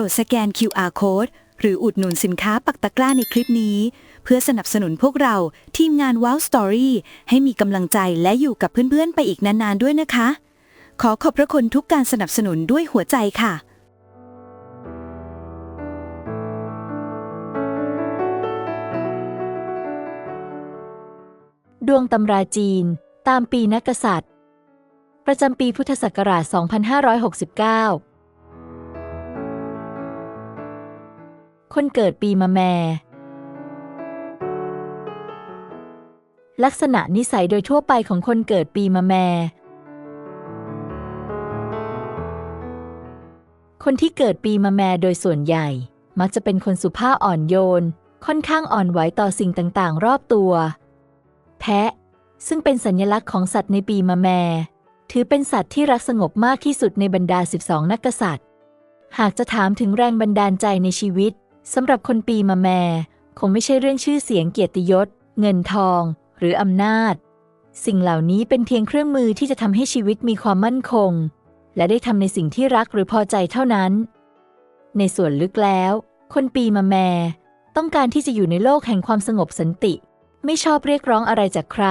รดสแกน QR code หรืออุดหนุนสินค้าปักตะกร้าในคลิปนี้ เพื่อสนับสนุนพวกเราทีมงาน Wow Story ให้มีกำลังใจและอยู่กับเพื่อนๆ ไปอีกนานๆ ด้วยนะคะ ขอขอบพระคุณทุกการสนับสนุนด้วยหัวใจค่ะดวงตำราจีน ตามปีนักกษัตริย์ ประจำปีพุทธศักราช 2569 คนเกิดปีมะแม่ ลักษณะนิสัยโดยทั่วไปของคนเกิดปีมะแม่ คนที่เกิดปีมะแม่โดยส่วนใหญ่ มักจะเป็นคนสุภาพอ่อนโยน ค่อนข้างอ่อนไหวต่อสิ่งต่างๆ รอบตัว แพะ ซึ่งเป็นสัญลักษณ์ของสัตว์ในปีมะแม่ถือเป็นสัตว์ที่รักสงบมากที่สุดในบรรดา 12 นักกษัตริย์ หากจะถามถึงแรงบันดาลใจในชีวิต สำหรับคนปีมะแม่ คงไม่ใช่เรื่องชื่อเสียงเกียรติยศ เงินทอง หรืออำนาจ สิ่งเหล่านี้เป็นเพียงเครื่องมือที่จะทำให้ชีวิตมีความมั่นคง และได้ทำในสิ่งที่รักหรือพอใจเท่านั้น ในส่วนลึกแล้ว คนปีมะแม่ ต้องการที่จะอยู่ในโลกแห่งความสงบสันติ ไม่ชอบเรียกร้องอะไรจากใคร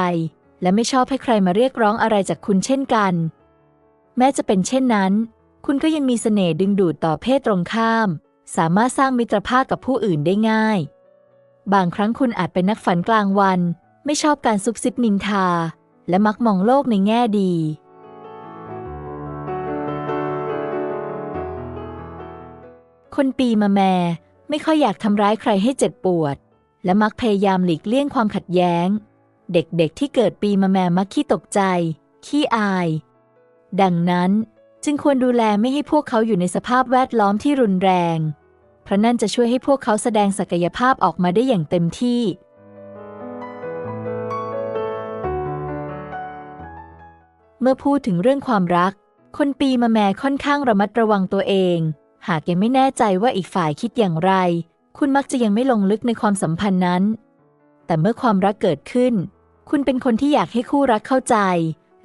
และไม่ชอบให้ใครมาเรียกร้องอะไรจากคุณเช่นกัน แม้จะเป็นเช่นนั้น คุณก็ยังมีเสน่ห์ดึงดูดต่อเพศตรงข้าม สามารถสร้างมิตรภาพกับผู้อื่นได้ง่าย บางครั้งคุณอาจเป็นนักฝันกลางวัน ไม่ชอบการซุบซิบนินทา และมักมองโลกในแง่ดี คนปีมะแม่ไม่ค่อยอยากทำร้ายใครให้เจ็บปวด และมักพยายามหลีกเลี่ยงความขัดแย้ง เด็กๆที่เกิดปีมะแม่มักขี้ตกใจ ขี้อาย ดังนั้นจึงควรดูแลไม่ให้พวกเขาอยู่ในสภาพแวดล้อมที่รุนแรง ราะนั่นจะช่วยให้พวกเขาแสดงศักยภาพออกมาได้อย่างเต็มที่ เมื่อพูดถึงเรื่องความรัก คนปีมะแม่ค่อนข้างระมัดระวังตัวเอง หากยังไม่แน่ใจว่าอีกฝ่ายคิดอย่างไร คุณมักจะยังไม่ลงลึกในความสัมพันธ์นั้น แต่เมื่อความรักเกิดขึ้น คุณเป็นคนที่อยากให้คู่รักเข้าใจ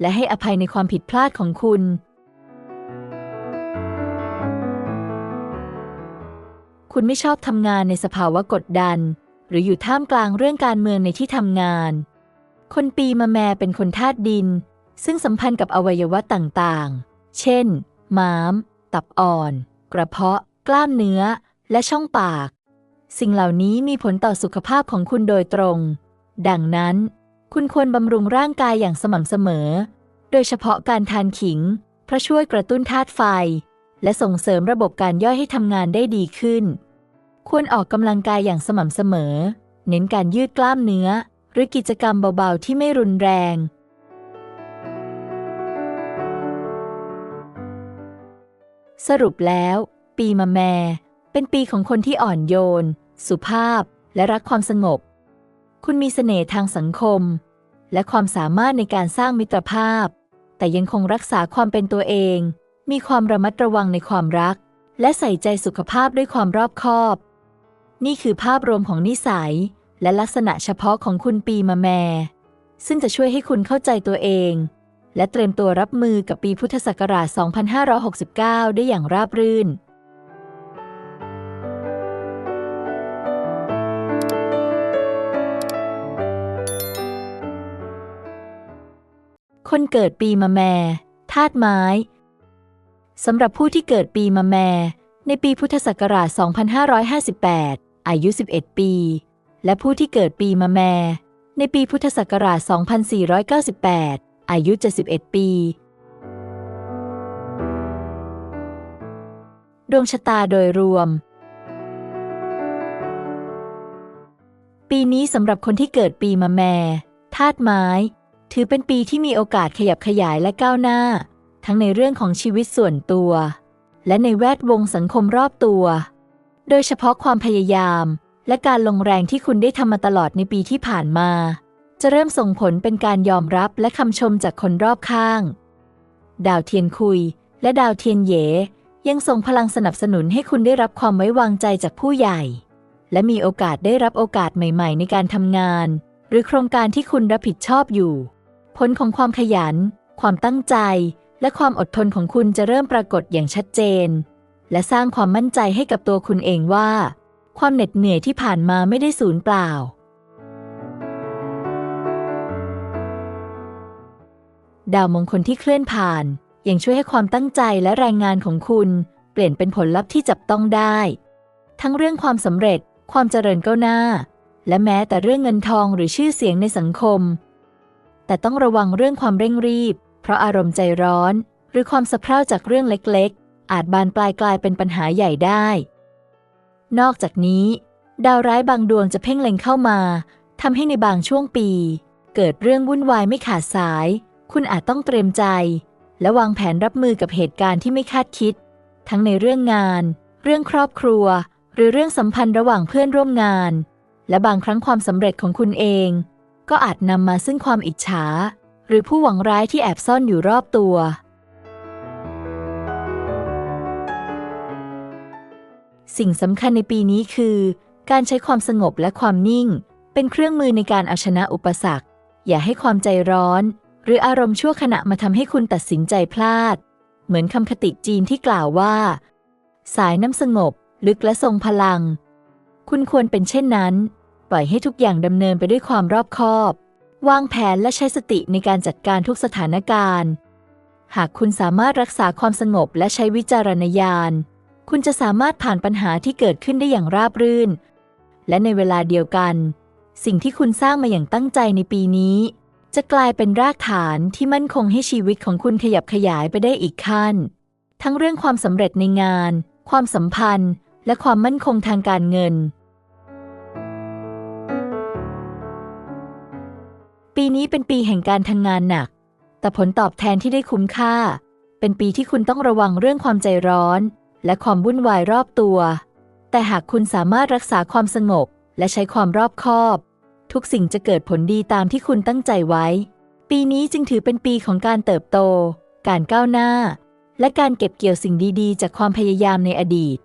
และให้อภัยในความผิดพลาดของคุณ คุณไม่ชอบทำงานในสภาวะกดดัน หรืออยู่ท่ามกลางเรื่องการเมืองในที่ทำงาน คนปีมะแมเป็นคนธาตุดิน ซึ่งสัมพันธ์กับอวัยวะต่างๆ เช่น ม้าม ตับอ่อน กระเพาะ กล้ามเนื้อ และช่องปาก สิ่งเหล่านี้มีผลต่อสุขภาพของคุณโดยตรง ดังนั้น คุณควรบำรุงร่างกายอย่างสม่ำเสมอ โดยเฉพาะการทานขิง เพราะช่วยกระตุ้นธาตุไฟและส่งเสริมระบบการย่อยให้ทำงานได้ดีขึ้น ควรออกกำลังกายอย่างสม่ำเสมอ เน้นการยืดกล้ามเนื้อ หรือกิจกรรมเบาๆ ที่ไม่รุนแรง สรุปแล้ว ปีมะแม เป็นปีของคนที่อ่อนโยน สุภาพ และรักความสงบ คุณมีเสน่ห์ทางสังคม และความสามารถในการสร้างมิตรภาพ แต่ยังคงรักษาความเป็นตัวเอง มีความระมัดระวังในความรักและใส่ใจสุขภาพด้วยความรอบคอบ นี่คือภาพรวมของนิสัย และลักษณะเฉพาะของคุณปีมะแม่ซึ่งจะช่วยให้คุณเข้าใจตัวเอง และเตรียมตัวรับมือกับปีพุทธศักราช 2569 ได้อย่างราบรื่น คนเกิดปีมะแม่ธาตุไม้สำหรับผู้ที่เกิดปีมะแม่ในปีพุทธศักราช 2558 อายุ 11 ปี และผู้ที่เกิดปีมะแม ในปีพุทธศักราช 2498 อายุ 71 ปี ดวงชะตาโดยรวม ปีนี้สำหรับคนที่เกิดปีมะแมธาตุไม้ ถือเป็นปีที่มีโอกาสขยับขยายและก้าวหน้า ทั้งในเรื่องของชีวิตส่วนตัว และในแวดวงสังคมรอบตัว โดยเฉพาะความพยายาม และการลงแรงที่คุณได้ทำมาตลอดในปีที่ผ่านมา จะเริ่มส่งผลเป็นการยอมรับและคำชมจากคนรอบข้าง ดาวเทียนคุย และดาวเทียนเหยยังส่งพลังสนับสนุนให้คุณได้รับความไว้วางใจจากผู้ใหญ่ และมีโอกาสได้รับโอกาสใหม่ๆ ในการทำงาน หรือโครงการที่คุณรับผิดชอบอยู่ ผลของความขยัน ความตั้งใจ และความอดทนของคุณจะเริ่มปรากฏอย่างชัดเจน และสร้างความมั่นใจให้กับตัวคุณเองว่า ความเหน็ดเหนื่อยที่ผ่านมาไม่ได้สูญเปล่า ดาวมงคลที่เคลื่อนผ่าน ยังช่วยให้ความตั้งใจและแรงงานของคุณ เปลี่ยนเป็นผลลัพธ์ที่จับต้องได้ ทั้งเรื่องความสำเร็จ ความเจริญก้าวหน้า และแม้แต่เรื่องเงินทองหรือชื่อเสียงในสังคม แต่ต้องระวังเรื่องความเร่งรีบ เพราะอารมณ์ใจร้อน หรือความสะเพร่าจากเรื่องเล็กๆ อาจบานปลายกลายเป็นปัญหาใหญ่ได้ นอกจากนี้ ดาวร้ายบางดวงจะเพ่งเล็งเข้ามาทำให้ในบางช่วงปี เกิดเรื่องวุ่นวายไม่ขาดสาย คุณอาจต้องเตรียมใจ และวางแผนรับมือกับเหตุการณ์ที่ไม่คาดคิด ทั้งในเรื่องงาน เรื่องครอบครัว หรือเรื่องสัมพันธ์ระหว่างเพื่อนร่วมงาน และบางครั้งความสำเร็จของคุณเอง ก็อาจนำมาซึ่งความอิจฉา หรือผู้หวังร้ายที่แอบซ่อนอยู่รอบตัว สิ่งสำคัญในปีนี้คือ การใช้ความสงบและความนิ่ง เป็นเครื่องมือในการเอาชนะอุปสรรค อย่าให้ความใจร้อน หรืออารมณ์ชั่วขณะมาทำให้คุณตัดสินใจพลาด เหมือนคำคติจีนที่กล่าวว่า สายน้ำสงบ ลึกและทรงพลัง คุณควรเป็นเช่นนั้น ปล่อยให้ทุกอย่างดำเนินไปด้วยความรอบคอบ วางแผนและใช้สติในการจัดการทุกสถานการณ์ หากคุณสามารถรักษาความสงบและใช้วิจารณญาณ คุณจะสามารถผ่านปัญหาที่เกิดขึ้นได้อย่างราบรื่น และในเวลาเดียวกัน สิ่งที่คุณสร้างมาอย่างตั้งใจในปีนี้ จะกลายเป็นรากฐานที่มั่นคงให้ชีวิตของคุณขยับขยายไปได้อีกขั้น ทั้งเรื่องความสำเร็จในงาน ความสัมพันธ์ และความมั่นคงทางการเงิน ปีนี้เป็นปีแห่งการทำงานหนัก แต่ผลตอบแทนที่ได้คุ้มค่า เป็นปีที่คุณต้องระวังเรื่องความใจร้อน และความวุ่นวายรอบตัว แต่หากคุณสามารถรักษาความสงบ และใช้ความรอบคอบ ทุกสิ่งจะเกิดผลดีตามที่คุณตั้งใจไว้ ปีนี้จึงถือเป็นปีของการเติบโต การก้าวหน้า และการเก็บเกี่ยวสิ่งดีๆ จากความพยายามในอดีต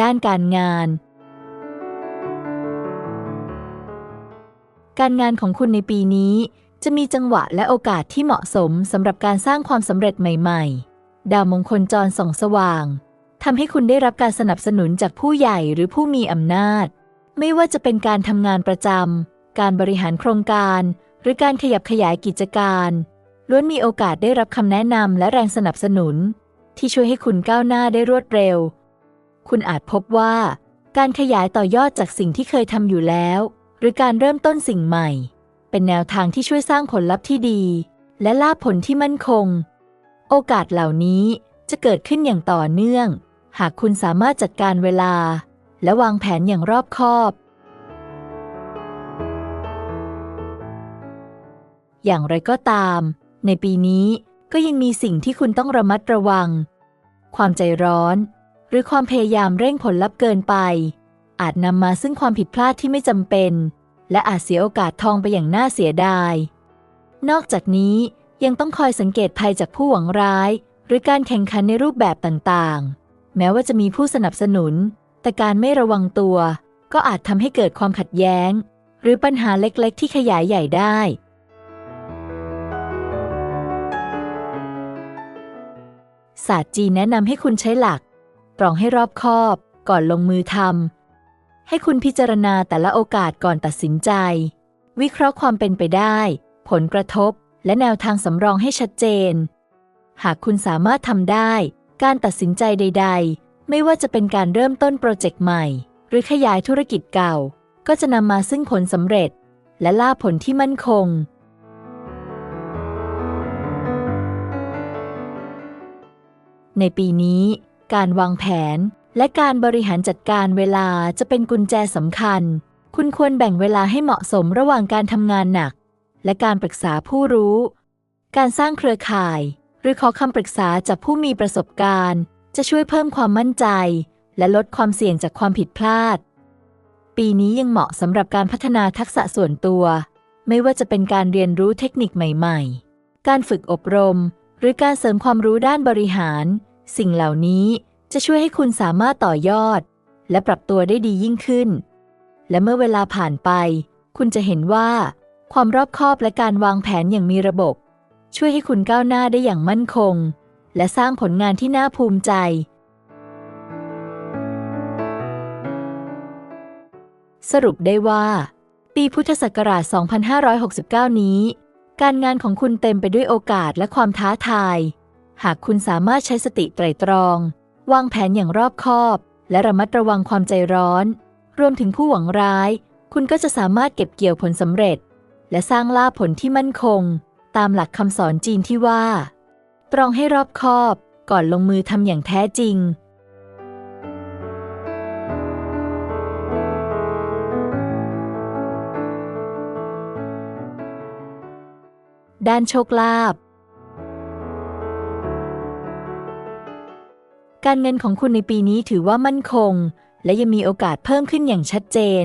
ด้านการงาน การงานของคุณในปีนี้ จะมีจังหวะและโอกาสที่เหมาะสมสำหรับการสร้างความสำเร็จใหม่ๆ ดาวมงคลจรส่องสว่างทำให้คุณได้รับการสนับสนุนจากผู้ใหญ่หรือผู้มีอำนาจ ไม่ว่าจะเป็นการทำงานประจำการบริหารโครงการ หรือการขยับขยายกิจการล้วนมีโอกาสได้รับคำแนะนำและแรงสนับสนุน ที่ช่วยให้คุณก้าวหน้าได้รวดเร็ว คุณอาจพบว่า การขยายต่อยอดจากสิ่งที่เคยทำอยู่แล้ว หรือการเริ่มต้นสิ่งใหม่ เป็นแนวทางที่ช่วยสร้างผลลัพธ์ที่ดี และลาภผลที่มั่นคง โอกาสเหล่านี้จะเกิดขึ้นอย่างต่อเนื่อง หากคุณสามารถจัดการเวลา และวางแผนอย่างรอบคอบ อย่างไรก็ตาม ในปีนี้ก็ยังมีสิ่งที่คุณต้องระมัดระวัง ความใจร้อน หรือความพยายามเร่งผลลัพธ์เกินไป อาจนำมาซึ่งความผิดพลาดที่ไม่จำเป็น และอาจเสียโอกาสทองไปอย่างน่าเสียดาย นอกจากนี้ยังต้องคอยสังเกตภัยจากผู้หวังร้าย หรือการแข่งขันในรูปแบบต่างๆ แม้ว่าจะมีผู้สนับสนุน แต่การไม่ระวังตัว ก็อาจทำให้เกิดความขัดแย้ง หรือปัญหาเล็กๆ ที่ขยายใหญ่ได้ ศาสตร์จีนแนะนำให้คุณใช้หลัก ตรองให้รอบคอบ ก่อนลงมือทำ ให้คุณพิจารณาแต่ละโอกาสก่อนตัดสินใจ วิเคราะห์ความเป็นไปได้ ผลกระทบ และแนวทางสำรองให้ชัดเจน หากคุณสามารถทำได้ การตัดสินใจใด ๆ ไม่ว่าจะเป็นการเริ่มต้นโปรเจกต์ใหม่ หรือขยายธุรกิจเก่า ก็จะนำมาซึ่งผลสำเร็จ และล่าผลที่มั่นคง ในปีนี้ การวางแผน และการบริหารจัดการเวลาจะเป็นกุญแจสำคัญ คุณควรแบ่งเวลาให้เหมาะสมระหว่างการทำงานหนัก และการปรึกษาผู้รู้ การสร้างเครือข่าย หรือขอคำปรึกษาจากผู้มีประสบการณ์ จะช่วยเพิ่มความมั่นใจ และลดความเสี่ยงจากความผิดพลาด ปีนี้ยังเหมาะสำหรับการพัฒนาทักษะส่วนตัว ไม่ว่าจะเป็นการเรียนรู้เทคนิคใหม่ ๆ การฝึกอบรม หรือการเสริมความรู้ด้านบริหาร สิ่งเหล่านี้ จะช่วยให้คุณสามารถต่อยอด และปรับตัวได้ดียิ่งขึ้น และเมื่อเวลาผ่านไป คุณจะเห็นว่า ความรอบคอบและการวางแผนอย่างมีระบบ ช่วยให้คุณก้าวหน้าได้อย่างมั่นคง และสร้างผลงานที่น่าภูมิใจ สรุปได้ว่า ปีพุทธศักราช 2569 นี้ การงานของคุณเต็มไปด้วยโอกาสและความท้าทาย หากคุณสามารถใช้สติไตร่ตรอง วางแผนอย่างรอบคอบ และระมัดระวังความใจร้อน รวมถึงผู้หวังร้าย คุณก็จะสามารถเก็บเกี่ยวผลสำเร็จ และสร้างลาภผลที่มั่นคง ตามหลักคำสอนจีนที่ว่า ตรองให้รอบคอบก่อนลงมือทำอย่างแท้จริงด้านโชคลาภ การเงินของคุณในปีนี้ถือว่ามั่นคง และยังมีโอกาสเพิ่มขึ้นอย่างชัดเจน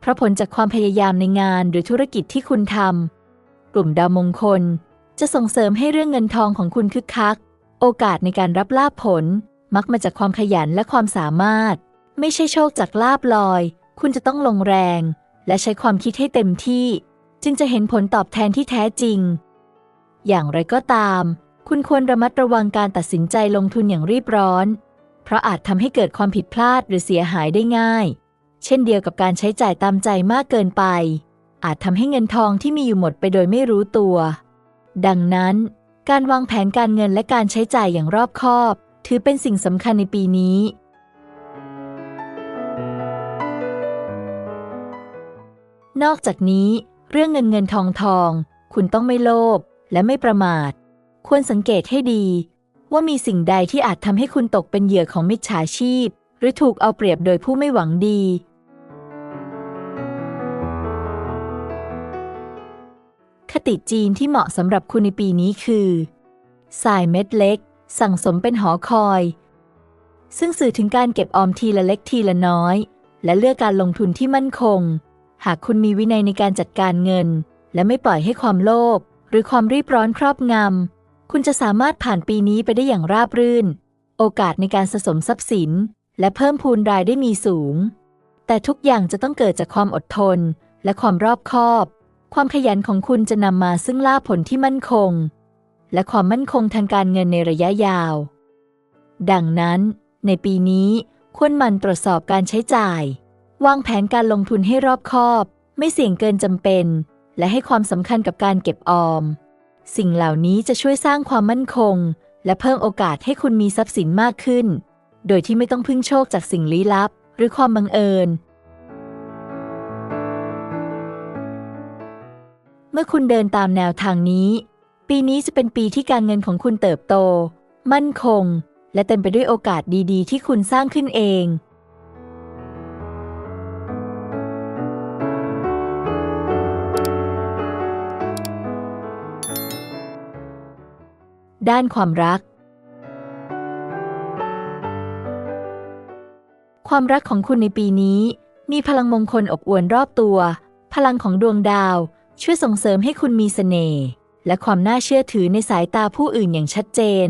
เพราะผลจากความพยายามในงานหรือธุรกิจที่คุณทำ กลุ่มดาวมงคล จะส่งเสริมให้เรื่องเงินทองของคุณคึกคัก โอกาสในการรับลาภผล มักมาจากความขยันและความสามารถ ไม่ใช่โชคจากลาบลอย คุณจะต้องลงแรง และใช้ความคิดให้เต็มที่ จึงจะเห็นผลตอบแทนที่แท้จริง อย่างไรก็ตาม คุณควรระมัดระวังการตัดสินใจลงทุนอย่างรีบร้อน เพราะอาจทำให้เกิดความผิดพลาดหรือเสียหายได้ง่าย เช่นเดียวกับการใช้จ่ายตามใจมากเกินไป อาจทำให้เงินทองที่มีอยู่หมดไปโดยไม่รู้ตัว ดังนั้น การวางแผนการเงินและการใช้จ่ายอย่างรอบคอบ ถือเป็นสิ่งสำคัญในปีนี้ นอกจากนี้ เรื่องเงินเงินทองทอง คุณต้องไม่โลภและไม่ประมาท ควรสังเกตให้ดี ว่ามีสิ่งใดที่อาจทำให้คุณตกเป็นเหยื่อของมิจฉาชีพ หรือถูกเอาเปรียบโดยผู้ไม่หวังดี คติจีนที่เหมาะสำหรับคุณในปีนี้คือสายเม็ดเล็ก สั่งสมเป็นหอคอย ซึ่งสื่อถึงการเก็บออมทีละเล็กทีละน้อย และเลือกการลงทุนที่มั่นคง หากคุณมีวินัยในการจัดการเงิน และไม่ปล่อยให้ความโลภหรือความรีบร้อนครอบงำ คุณจะสามารถผ่านปีนี้ไปได้อย่างราบรื่น โอกาสในการสะสมทรัพย์สิน และเพิ่มพูนรายได้มีสูง แต่ทุกอย่างจะต้องเกิดจากความอดทน และความรอบคอบ ความขยันของคุณจะนำมาซึ่งลาภผลที่มั่นคง และความมั่นคงทางการเงินในระยะยาว ดังนั้น ในปีนี้ควรหมั่นตรวจสอบการใช้จ่าย วางแผนการลงทุนให้รอบคอบ ไม่เสี่ยงเกินจำเป็น และให้ความสำคัญกับการเก็บออม สิ่งเหล่านี้จะช่วยสร้างความมั่นคง และเพิ่มโอกาสให้คุณมีทรัพย์สินมากขึ้น โดยที่ไม่ต้องพึ่งโชคจากสิ่งลี้ลับ หรือความบังเอิญ เมื่อคุณเดินตามแนวทางนี้ ปีนี้จะเป็นปีที่การเงินของคุณเติบโต มั่นคง และเต็มไปด้วยโอกาสดีๆ ที่คุณสร้างขึ้นเอง ด้านความรัก ความรักของคุณในปีนี้ มีพลังมงคลอบอวลรอบตัว พลังของดวงดาว ช่วยส่งเสริมให้คุณมีเสน่ห์และความน่าเชื่อถือในสายตาผู้อื่นอย่างชัดเจน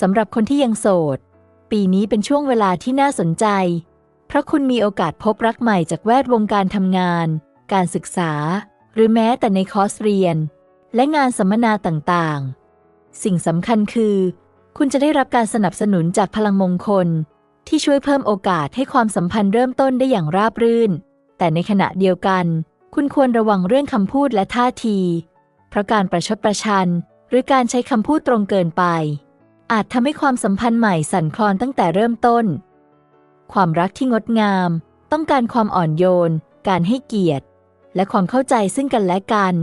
สำหรับคนที่ยังโสด ปีนี้เป็นช่วงเวลาที่น่าสนใจ เพราะคุณมีโอกาสพบรักใหม่จากแวดวงการทำงาน การศึกษา หรือแม้แต่ในคอร์สเรียน และงานสัมมนาต่างๆ สิ่งสำคัญคือ คุณจะได้รับการสนับสนุนจากพลังมงคล ที่ช่วยเพิ่มโอกาสให้ความสัมพันธ์เริ่มต้นได้อย่างราบรื่น แต่ในขณะเดียวกัน คุณควรระวังเรื่องคำพูดและท่าที เพราะการประชดประชัน หรือการใช้คำพูดตรงเกินไป อาจทำให้ความสัมพันธ์ใหม่สั่นคลอนตั้งแต่เริ่มต้น ความรักที่งดงาม ต้องการความอ่อนโยน การให้เกียรติ และความเข้าใจซึ่งกันและกัน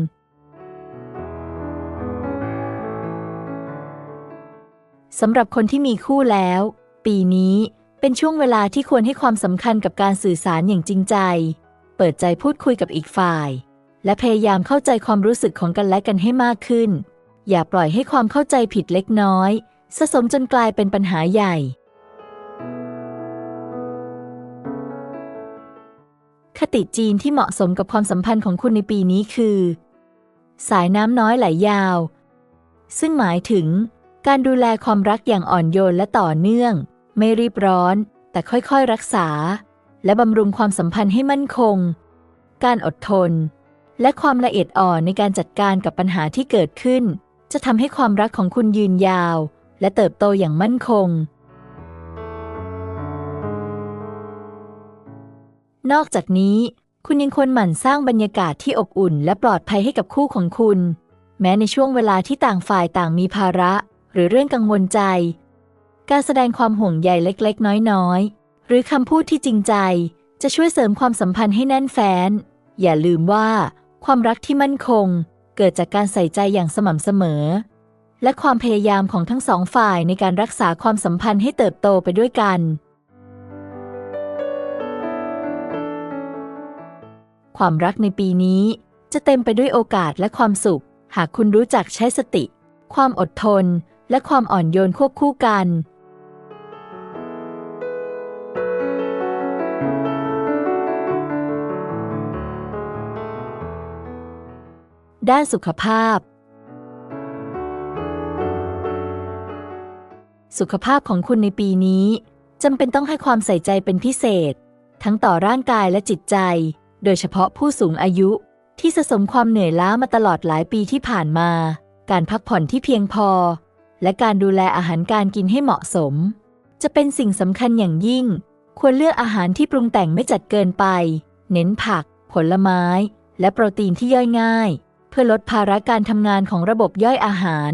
สำหรับคนที่มีคู่แล้ว ปีนี้เป็นช่วงเวลาที่ควรให้ความสำคัญกับการสื่อสารอย่างจริงใจ เปิดใจพูดคุยกับอีกฝ่าย และพยายามเข้าใจความรู้สึกของกันและกันให้มากขึ้น อย่าปล่อยให้ความเข้าใจผิดเล็กน้อย สะสมจนกลายเป็นปัญหาใหญ่ คติจีนที่เหมาะสมกับความสัมพันธ์ของคุณในปีนี้คือ สายน้ำน้อยไหลยาว ซึ่งหมายถึง การดูแลความรักอย่างอ่อนโยนและต่อเนื่อง ไม่รีบร้อน แต่ค่อยๆรักษา และบำรุงความสัมพันธ์ให้มั่นคง การอดทน และความละเอียดอ่อนในการจัดการกับปัญหาที่เกิดขึ้น จะทำให้ความรักของคุณยืนยาว และเติบโตอย่างมั่นคง นอกจากนี้ คุณยังควรหมั่นสร้างบรรยากาศที่อบอุ่น และปลอดภัยให้กับคู่ของคุณ แม้ในช่วงเวลาที่ต่างฝ่ายต่างมีภาระ หรือเรื่องกังวลใจ การแสดงความห่วงใยเล็กๆ น้อยๆ หรือคำพูดที่จริงใจจะช่วยเสริมความสัมพันธ์ให้แน่นแฟ้น อย่าลืมว่า ความรักที่มั่นคง เกิดจากการใส่ใจอย่างสม่ำเสมอ และความพยายามของทั้งสองฝ่ายในการรักษาความสัมพันธ์ให้เติบโตไปด้วยกัน ความรักในปีนี้ จะเต็มไปด้วยโอกาสและความสุข หากคุณรู้จักใช้สติ ความอดทน และความอ่อนโยนควบคู่กัน ด้านสุขภาพ สุขภาพของคุณในปีนี้จำเป็นต้องให้ความใส่ใจเป็นพิเศษ ทั้งต่อร่างกายและจิตใจ โดยเฉพาะผู้สูงอายุที่สะสมความเหนื่อยล้ามาตลอดหลายปีที่ผ่านมา การพักผ่อนที่เพียงพอ และการดูแลอาหารการกินให้เหมาะสม จะเป็นสิ่งสำคัญอย่างยิ่ง ควรเลือกอาหารที่ปรุงแต่งไม่จัดเกินไป เน้นผัก ผลไม้ และโปรตีนที่ย่อยง่าย เพื่อลดภาระการทำงานของระบบย่อยอาหาร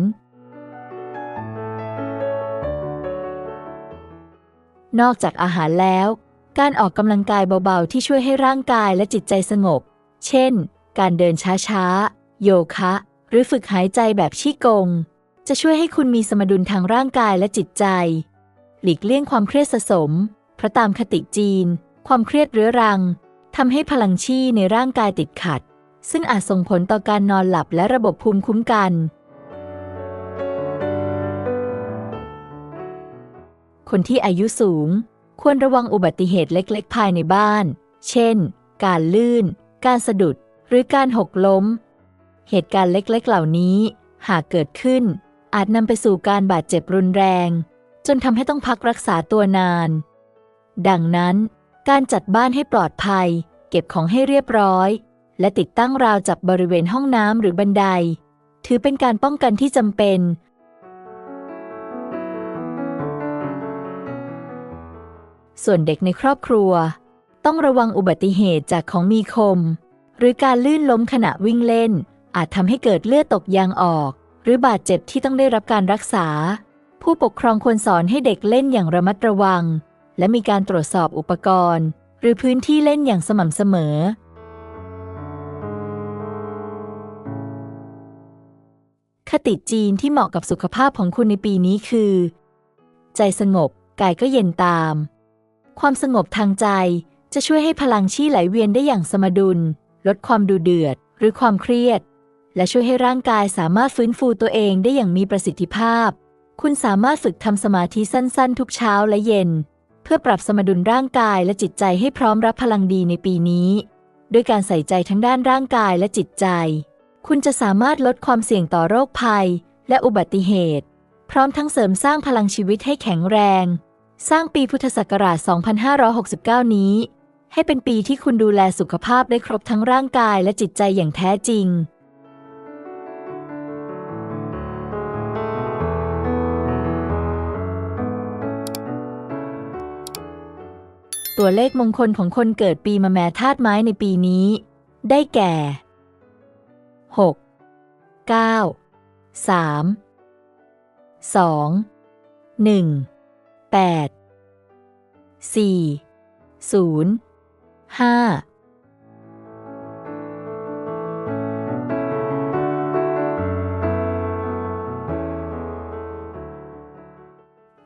นอกจากอาหารแล้ว การออกกำลังกายเบาๆ ที่ช่วยให้ร่างกายและจิตใจสงบ เช่น การเดินช้าๆ โยคะ หรือฝึกหายใจแบบชี่กง จะช่วยให้คุณมีสมดุลทางร่างกายและจิตใจ หลีกเลี่ยงความเครียดสะสมเพราะตามคติจีน ความเครียดเรื้อรังทำให้พลังชีในร่างกายติดขัด ซึ่งอาจส่งผลต่อการนอนหลับและระบบภูมิคุ้มกัน คนที่อายุสูง ควรระวังอุบัติเหตุเล็ก ๆ ภายในบ้าน เช่น การลื่น การสะดุด หรือการหกล้ม เหตุการณ์เล็ก ๆ เหล่านี้ หากเกิดขึ้น อาจนำไปสู่การบาดเจ็บรุนแรง จนทำให้ต้องพักรักษาตัวนาน ดังนั้น การจัดบ้านให้ปลอดภัย เก็บของให้เรียบร้อย และติดตั้งราวจับบริเวณห้องน้ำหรือบันได ถือเป็นการป้องกันที่จำเป็น ส่วนเด็กในครอบครัว ต้องระวังอุบัติเหตุจากของมีคม หรือการลื่นล้มขณะวิ่งเล่น อาจทำให้เกิดเลือดตกยางออก รือบาดเจ็บที่ต้องได้รับการรักษา ผู้ปกครองควรสอนให้เด็กเล่นอย่างระมัดระวัง และมีการตรวจสอบอุปกรณ์ หรือพื้นที่เล่นอย่างสม่ำเสมอ คติจีนที่เหมาะกับสุขภาพของคุณในปีนี้คือ ใจสงบกายก็เย็นตาม ความสงบทางใจจะช่วยให้พลังชีไหลเวียนได้อย่างสมดุล ลดความดูเดือด หรือความเครียด และช่วยให้ร่างกายสามารถฟื้นฟูตัวเองได้อย่างมีประสิทธิภาพ คุณสามารถฝึกทำสมาธิสั้นๆ ทุกเช้าและเย็น เพื่อปรับสมดุลร่างกายและจิตใจให้พร้อมรับพลังดีในปีนี้ด้วยการใส่ใจทั้งด้านร่างกายและจิตใจ คุณจะสามารถลดความเสี่ยงต่อโรคภัย และอุบัติเหตุ พร้อมทั้งเสริมสร้างพลังชีวิตให้แข็งแรง สร้างปีพุทธศักราช 2569 นี้ ให้เป็นปีที่คุณดูแลสุขภาพได้ครบทั้งร่างกายและจิตใจอย่างแท้จริง ตัวเลขมงคลของคนเกิดปีมะแม่ธาตุไม้ในปีนี้ ได้แก่ 6 9 3 2 1 8 4 0 5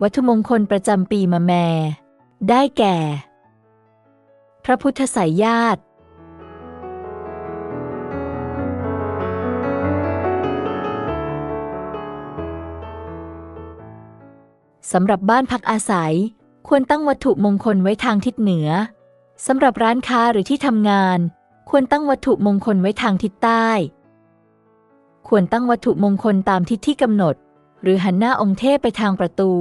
วัตถุมงคลประจำปีมะแม่ ได้แก่ พระพุทธสายญาติสำหรับบ้านพักอาศัย ควรตั้งวัตถุมงคลไว้ทางทิศเหนือสำหรับร้านค้าหรือที่ทำงาน ควรตั้งวัตถุมงคลไว้ทางทิศใต้ ควรตั้งวัตถุมงคลตามทิศที่กำหนด หรือหันหน้าองค์เทพไปทางประตู